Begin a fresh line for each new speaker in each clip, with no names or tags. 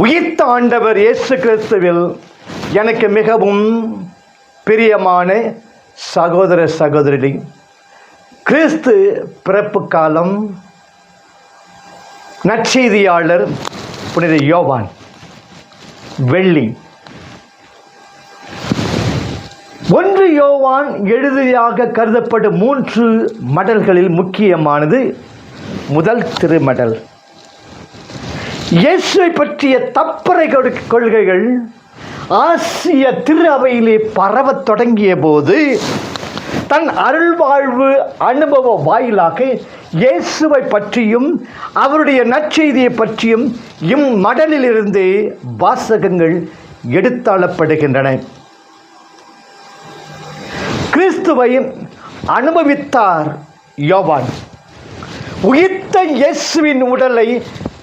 உயிர்த்த ஆண்டவர் இயேசு கிறிஸ்துவில் எனக்கு மிகவும் பிரியமான சகோதர சகோதரி கிறிஸ்து பிறப்பு காலம் நற்செய்தியாளர் புனித யோவான் வெள்ளி. ஒன்று யோவான் எழுதியாக கருதப்படும் மூன்று மடல்களில் முக்கியமானது முதல் திருமடல். இயேசுவை பற்றிய தப்பறை கொள்கைகள் ஆசிய திரு அவையிலே பரவத் தொடங்கிய போது தன் அருள்வாழ்வு அனுபவ வாயிலாக இயேசுவை பற்றியும் அவருடைய நற்செய்தியை பற்றியும் இம்மடலிலிருந்து வாசகங்கள் எடுத்தாளப்படுகின்றன. கிறிஸ்துவை அனுபவித்தார் யோவான். உயிர்த்த இயேசுவின் உடலை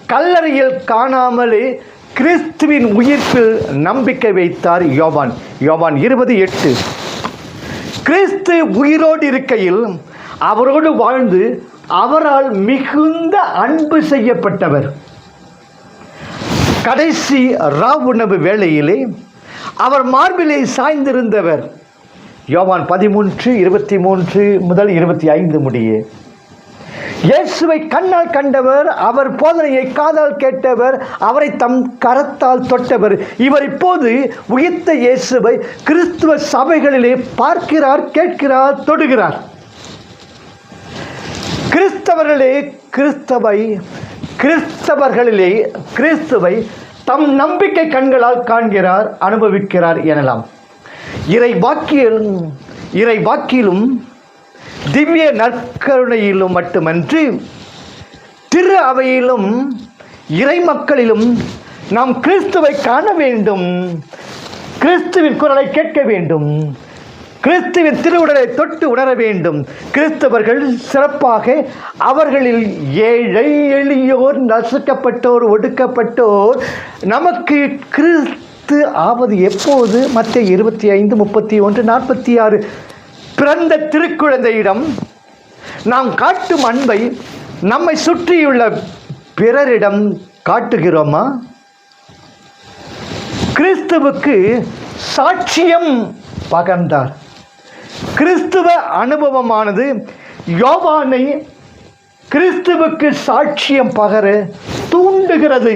கல்லறையில் காணாமலே கிறிஸ்துவின் உயிர்ப்பில் நம்பிக்கை வைத்தார் யோவான். யோவான் இருபது எட்டு. கிறிஸ்து உயிரோடு இருக்கையில் அவரோடு வாழ்ந்து அவரால் மிகுந்த அன்பு செய்யப்பட்டவர். கடைசி ரா உணவு வேளையிலே அவர் மார்பிலே சாய்ந்திருந்தவர். யோவான் பதிமூன்று இருபத்தி மூன்று முதல் இருபத்தி ஐந்து முடிய. இயேசுவை கண்ணால் கண்டவர் அவர் போதனையை காதால் கேட்டவர் அவரை தம் கரத்தால் தொட்டவர். இவர் இப்போது உயிர்த்த இயேசுவை கிறிஸ்துவ சபைகளிலே பார்க்கிறார் கேட்கிறார் தொடுகிறார். கிறிஸ்தவர்களே கிறிஸ்தவை கிறிஸ்தவர்களிலே கிறிஸ்துவை தம் நம்பிக்கை கண்களால் காண்கிறார் அனுபவிக்கிறார் எனலாம். இறை வாக்கியிலும் இறை வாக்கிலும் திவ்ய நற்கருணையிலும் மட்டுமன்றி திரு அவையிலும் இறை மக்களிலும் நாம் கிறிஸ்துவை காண வேண்டும். கிறிஸ்துவின் குரலை கேட்க வேண்டும். கிறிஸ்துவின் திருவுடலை தொட்டு உணர வேண்டும். கிறிஸ்தவர்கள் சிறப்பாக அவர்களில் ஏழை எளியோர் நசுக்கப்பட்டோர் ஒடுக்கப்பட்டோர் நமக்கு கிறிஸ்து ஆவது எப்போது? மற்ற இருபத்தி ஐந்து முப்பத்தி ஒன்று நாற்பத்தி ஆறு. பிறந்த திருக்குழந்தையிடம் நாம் காட்டும் அன்பை நம்மை சுற்றியுள்ள பிறரிடம் காட்டுகிறோமா? கிறிஸ்துவுக்கு சாட்சியம் பகர்ந்தார். கிறிஸ்துவ அனுபவமானது யோவானை கிறிஸ்துவுக்கு சாட்சியம் பகர தூண்டுகிறது.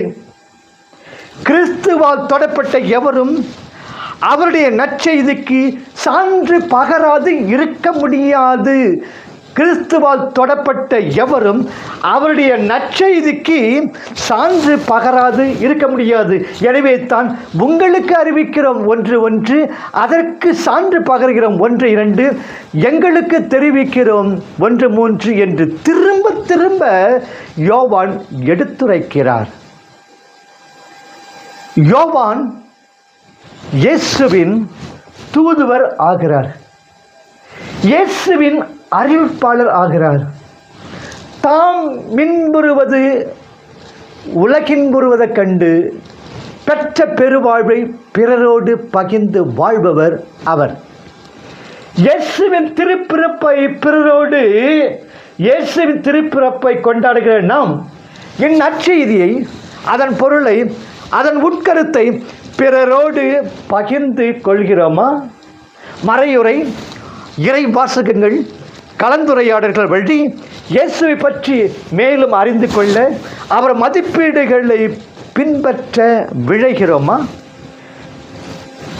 கிறிஸ்துவால் தொடப்பட்ட எவரும் அவருடைய நற்செய்திக்கு சான்று பகராது இருக்க முடியாது. கிறிஸ்துவால் தொடப்பட்ட எவரும் அவருடைய நற்செய்திக்கு சான்று பகராது இருக்க முடியாது. எனவே தான் உங்களுக்கு அறிவிக்கிறோம் ஒன்று ஒன்று அதற்கு சான்று பகர்கிறோம் ஒன்று இரண்டு எங்களுக்கு தெரிவிக்கிறோம் ஒன்று மூன்று என்று திரும்ப திரும்ப யோவான் எடுத்துரைக்கிறார். யோவான் இயேசுவின் தூதுவர் ஆகிறார். இயேசுவின் அறிவிப்பாளர் ஆகிறார். தாம் மின்புறுவது உலகின்புறுவதைக் கண்டு பெற்ற பெருவாழ்வை பிறரோடு பகிர்ந்து வாழ்பவர் அவர். இயேசுவின் திருப்பிறப்பை பிறரோடு இயேசுவின் திருப்பிறப்பை கொண்டாடுகிற நாம் இந்நற்செய்தியை அதன் பொருளை அதன் உட்கருத்தை பிறரோடு பகிர்ந்து கொள்கிறோமா? மறையுறை இறை வாசகங்கள் கலந்துரையாடல்கள் வழி இயேசுவை பற்றி மேலும் அறிந்து கொள்ள அவர் மதிப்பீடுகளை பின்பற்ற விழைகிறோமா?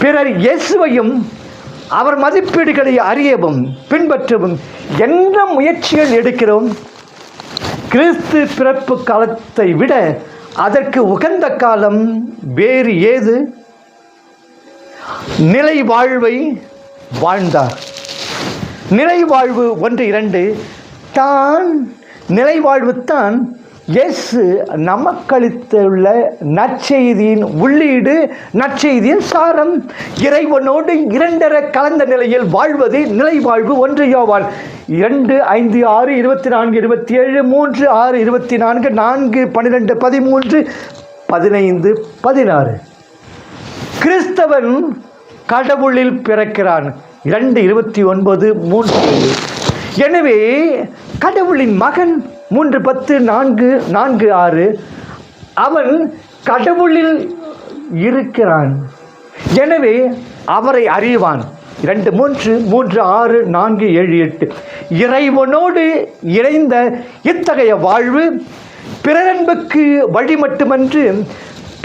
பிறர் இயேசுவையும் அவர் மதிப்பீடுகளை அறியவும் பின்பற்றவும் என்ன முயற்சிகள் எடுக்கிறோம்? கிறிஸ்து பிறப்பு காலத்தை விட அதற்கு உகந்த காலம் வேறு ஏது? நிலை வாழ்வை வாழ்ந்தார். நிலை வாழ்வு ஒன்று இரண்டு தான் நிலை வாழ்வு தான் இயேசு நமக்களித்துள்ள நற்செய்தியின் உள்ளீடு நற்செய்தியின் சாரம். இறைவனோடு இரண்டர கலந்த நிலையில் வாழ்வது நிலை வாழ்வு ஒன்று யோவான். இரண்டு ஐந்து ஆறு இருபத்தி நான்கு இருபத்தி ஏழு மூன்று ஆறு இருபத்தி நான்கு நான்கு பன்னிரெண்டு பதிமூன்று பதினைந்து பதினாறு. கிறிஸ்தவன் கடவுளில் பிறக்கிறான். இரண்டு இருபத்தி ஒன்பது மூன்று. எனவே கடவுளின் மகன் மூன்று பத்து நான்கு நான்கு ஆறு. அவன் கடவுளில் இருக்கிறான். எனவே அவரை அறிவான். இரண்டு மூன்று மூன்று ஆறு நான்கு ஏழு எட்டு. இறைவனோடு இணைந்த இத்தகைய வாழ்வு பிறரன்புக்கு வழி மட்டுமன்று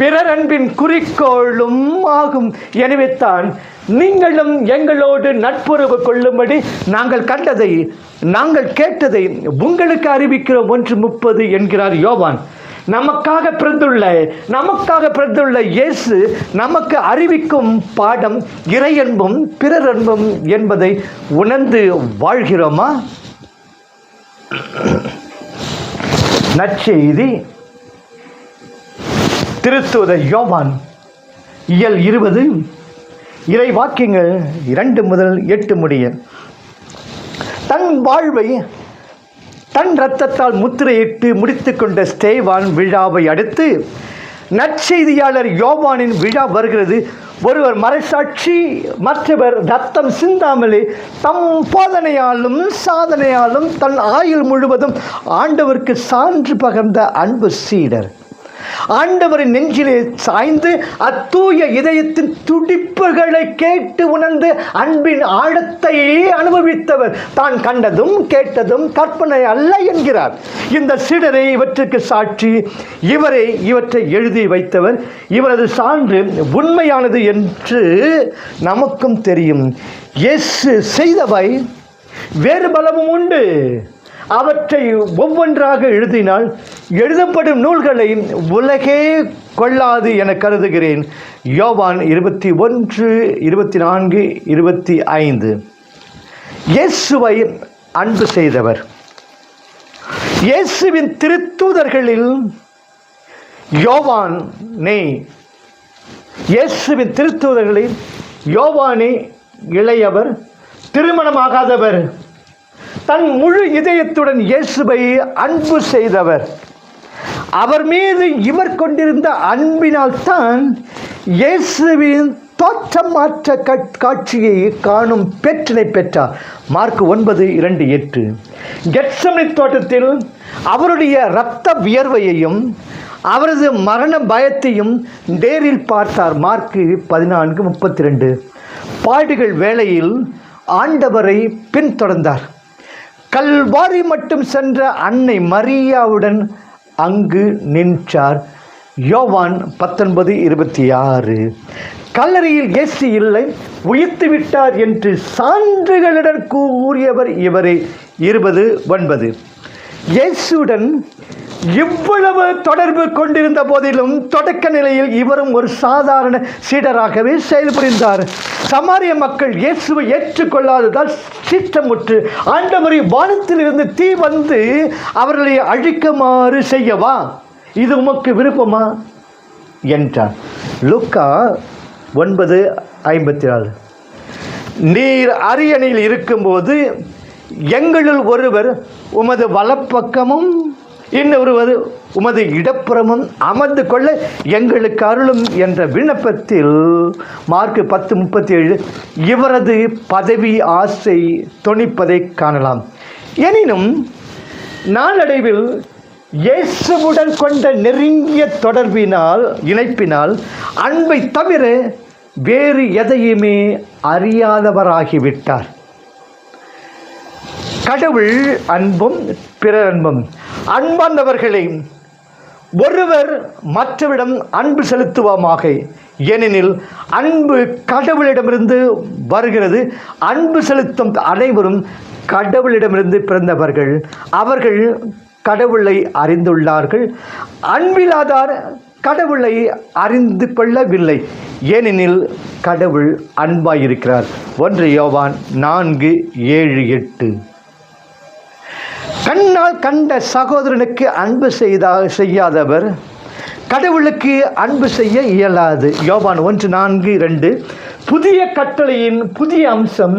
பிறரன்பின் குறிக்கோளும் ஆகும். எனவே தான் நீங்களும் எங்களோடு நட்புறவு கொள்ளும்படி நாங்கள் கண்டதை நாங்கள் கேட்டதை உங்களுக்கு அறிவிக்கிறோம் ஒன்று முப்பது என்கிறார் யோவான். நமக்காக பிறந்துள்ள நமக்காக பிறந்துள்ள இயேசு நமக்கு அறிவிக்கும் பாடம் இறையன்பும் பிறரன்பும் என்பதை உணர்ந்து வாழ்கிறோமா? நற்செய்தி. திருத்துவத யோவான் இயல் இருபது. இறை வாக்கியங்கள் இரண்டு முதல் எட்டு முடிய தன் வாழ்வை தன் இரத்தத்தால் முத்திரையிட்டு முடித்து கொண்ட ஸ்டேவான் விழாவை அடுத்து நற்செய்தியாளர் யோவானின் விழா வருகிறது. ஒருவர் மறைசாட்சி மற்றவர் ரத்தம் சிந்தாமலே தம் போதனையாலும் சாதனையாலும் தன் ஆயுள் முழுவதும் ஆண்டவருக்கு சான்று பகர்ந்த அன்பு சீடர். ஆண்டவரின் நெஞ்சிலே சாய்ந்து அத்தூய இதயத்தின் துடிப்புகளை கேட்டு உணர்ந்து அன்பின் ஆழத்தையே அனுபவித்தவர். தான் கண்டதும் கேட்டதும் கற்பனை அல்ல என்கிறார். இந்த சிடரை இவற்றுக்கு சாட்சி இவரை இவற்றை எழுதி வைத்தவர் இவரது சான்று உண்மையானது என்று நமக்கும் தெரியும். எஸ் செய்தவை வேறு பலமும் உண்டு. அவற்றை ஒவ்வொன்றாக எழுதினால் எழுதப்படும் நூல்களை உலகே கொள்ளாது என கருதுகிறேன். யோவான் இருபத்தி ஒன்று இருபத்தி நான்கு இருபத்தி ஐந்து. இயேசுவை அன்பு செய்தவர். இயேசுவின் திருத்தூதர்களில் யோவானே இயேசுவின் திருத்தூதர்களில் யோவானே இளையவர் திருமணமாகாதவர். தன் முழு இதயத்துடன் இயேசுவை அன்பு செய்தவர். அவர் மீது இவர் கொண்டிருந்த அன்பினால் தான் இயேசுவின் தோற்றம் மாற்ற கட்- காட்சியை காணும் பெற்றினை பெற்றார். மார்க் ஒன்பது இரண்டு எட்டு. கெட்சமனை தோட்டத்தில் அவருடைய இரத்த வியர்வையையும் அவரது மரண பயத்தையும் நேரில் பார்த்தார். மார்க்கு பதினான்கு முப்பத்தி ரெண்டு பாடுகள் வேளையில் ஆண்டவரை பின்தொடர்ந்தார். கல்வாரி மட்டும் சென்ற அன்னை மரியாவுடன் அங்கு நின்றார். யோவான் பத்தொன்பது இருபத்தி ஆறு கல்லறையில் இயேசு இல்லை உயிர்த்து விட்டார் என்று சான்றுகளுடன் கூறியவர் இவரே. இருபது ஒன்பது. இயேசுடன் இவ்வளவு தொடர்பு கொண்டிருந்த போதிலும் தொடக்க நிலையில் இவரும் ஒரு சாதாரண சீடராகவே செயல்புரிந்தார். சமாரிய மக்கள் இயேசுவை ஏற்றுக்கொள்ளாததால் சீற்றமுற்று ஆண்டவரை வானத்திலிருந்து தீ வந்து அவர்களை அழிக்குமாறு செய்யவா? இது உமக்கு விருப்பமா? என்றார் லுக்கா ஒன்பது ஐம்பத்தி நாலு நீர் அரியணையில் இருக்கும்போது எங்களுள் ஒருவர் உமது வலப்பக்கமும் இன்னொருவர் உமது இடப்புறமும் அமர்ந்து கொள்ள எங்களுக்கு அருளும் என்ற விண்ணப்பத்தில் மார்க் பத்து முப்பத்தி ஏழு இவரது பதவி ஆசை தொனிப்பதை காணலாம். எனினும் நாளடைவில் இயேசுவுடன் கொண்ட நெருங்கிய தொடர்பினால் இணைப்பினால் அன்பை தவிர வேறு எதையுமே அறியாதவராகிவிட்டார். கடவுள் அன்பும் பிறர் அன்பும் அன்பார்ந்தவர்களே ஒருவர் மற்றவிடம் அன்பு செலுத்துவோமாக. ஏனெனில் அன்பு கடவுளிடமிருந்து வருகிறது. அன்பு செலுத்தும் அனைவரும் கடவுளிடமிருந்து பிறந்தவர்கள். அவர்கள் கடவுளை அறிந்துள்ளார்கள். அன்பில்லாதார் கடவுளை அறிந்து கொள்ளவில்லை. ஏனெனில் கடவுள் அன்பாயிருக்கிறார். ஒன்று யோவான் நான்கு ஏழு எட்டு. கண்ணால் கண்ட சகோதரனுக்கு அன்பு செய்தா செய்யாதவர் கடவுளுக்கு அன்பு செய்ய இயலாது. யோபான் ஒன்று நான்கு இரண்டு. புதிய கட்டளையின் புதிய அம்சம்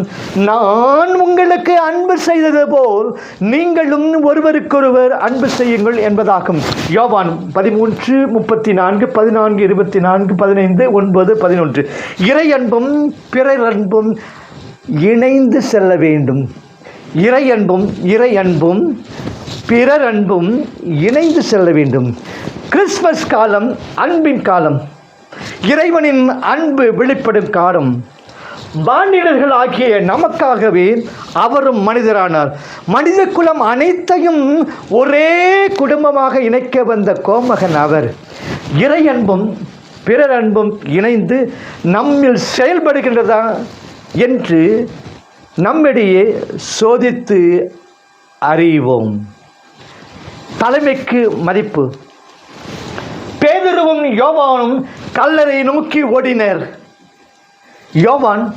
நான் உங்களுக்கு அன்பு செய்தது போல் நீங்களும் ஒருவருக்கொருவர் அன்பு செய்யுங்கள் என்பதாகும். யோவான் பதிமூன்று முப்பத்தி நான்கு பதினான்கு இருபத்தி நான்கு பதினைந்து ஒன்பது பதினொன்று. இறை அன்பும் பிறர் அன்பும் இணைந்து செல்ல வேண்டும். இறை அன்பும் இறை அன்பும் பிறர் அன்பும் இணைந்து செல்ல வேண்டும். கிறிஸ்மஸ் காலம் அன்பின் காலம். இறைவனின் அன்பு வெளிப்படும் காலம். மானிடர்கள் ஆகிய நமக்காகவே அவரும் மனிதரானார். மனித குலம் அனைத்தையும் ஒரே குடும்பமாக இணைக்க வந்த கோமகன் அவர். இறை அன்பும் பிறர் அன்பும் இணைந்து நம்மில் செயல்படுகின்றதா என்று நம்மிடையே சோதித்து அறிவோம். தலைமைக்கு மதிப்பு. பேதுருவும் யோவானும் கல்லறை நோக்கி ஓடினர். யோவான்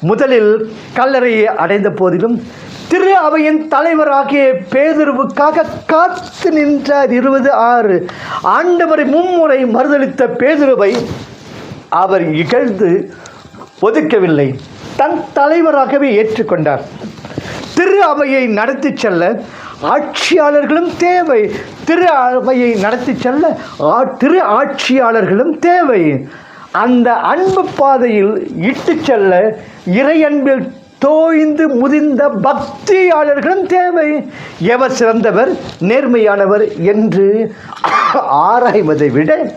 முதலில் கல்லறையை அடைந்த போதிலும் திரு அவையின் தலைவராகிய பேதுருவுக்காக காத்து நின்றார் இருபது ஆறு. ஆண்டவரை மும்முறை மறுதளித்த பேதுருவை அவர் இகழ்ந்து ஒதுக்கவில்லை. தன் தலைவராகவே ஏற்றுக்கொண்டார். திரு அவையை நடத்தி செல்ல ஆட்சியாளர்களும் தேவை. திரு அவையை நடத்தி செல்ல ஆ- திரு ஆட்சியாளர்களும் தேவை. அந்த அன்பு பாதையில் இட்டு செல்ல இறையன்பில் தோய்ந்து முதிர்ந்த பக்தியாளர்களும் தேவை. எவர் சிறந்தவர் நேர்மையானவர் என்று ஆராய்வதை விட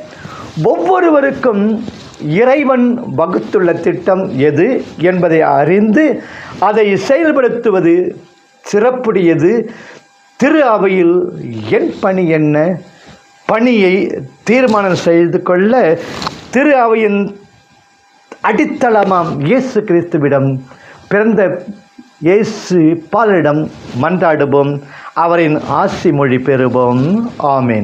ஒவ்வொருவருக்கும் இறைவன் வகுத்துள்ள திட்டம் எது என்பதை அறிந்து அதை செயல்படுத்துவது சிறப்புடையது. திரு அவையில் என் பணி என்ன? பணியை தீர்மானம் செய்து கொள்ள திரு அவையின் அடித்தளமாம் இயேசு கிறிஸ்துவிடம் பிறந்த இயேசு பாலிடம் மன்றாடுவோம். அவரின் ஆசி மொழி பெறுவோம். ஆமேன்.